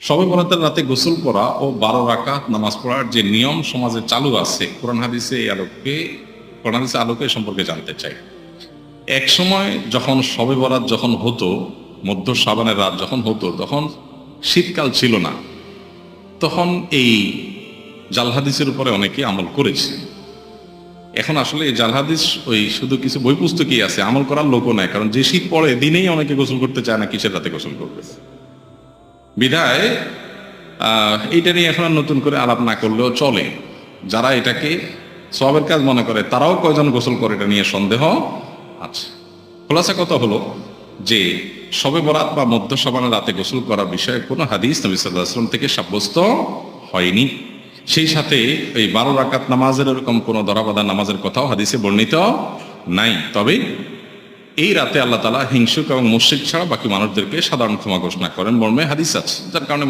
সবে বরাতের রাতে গোসল করা ও বারো রাকাত নামাজ পড়ার যে নিয়ম সমাজে চালু আছে, কোরআন হাদিসে এই আলোকে কোরআন হাদিসে আলোকে সম্পর্কে জানতে চাই। এক সময় যখন সবে বরাত যখন হতো, মধ্য সাবানের রাত যখন হতো, তখন শীতকাল ছিল না। তখন এই জালহাদিসের উপরে অনেকে আমল করেছে। এখন আসলে এই জালহাদিস ওই শুধু কিছু বই পুস্তকই আছে, আমল করার লোকও নাই, কারণ যে শীত পড়ে, দিনেই অনেকে গোসল করতে চায় না, কিসের রাতে গোসল করবে? বিধায় এইটা নিয়ে এখন আর নতুন করে আলাপ না করলেও চলে। যারা এটাকে সবের কাজ মনে করে, তারাও কয়জন গোসল করে এটা নিয়ে সন্দেহ আছে। খোলাসা কথা হলো যে, সবে বরাত বা মধ্য সবানের রাতে গোসল করার বিষয়ে কোনো হাদিস নবী সাল্লাহ আসলাম থেকে সাব্যস্ত হয়নি। সেই সাথে এই বারো রাকাত নামাজের এরকম কোনো ধরাবাধা নামাজের কথাও হাদিসে বর্ণিত নাই। তবে এই রাতে আল্লাহ তালা হিংসুক এবং মুশ্রিক ছাড়া বাকি মানুষদেরকে সাধারণ ক্ষমা ঘোষণা করেন মর্মে হাদিস আছে, যার কারণে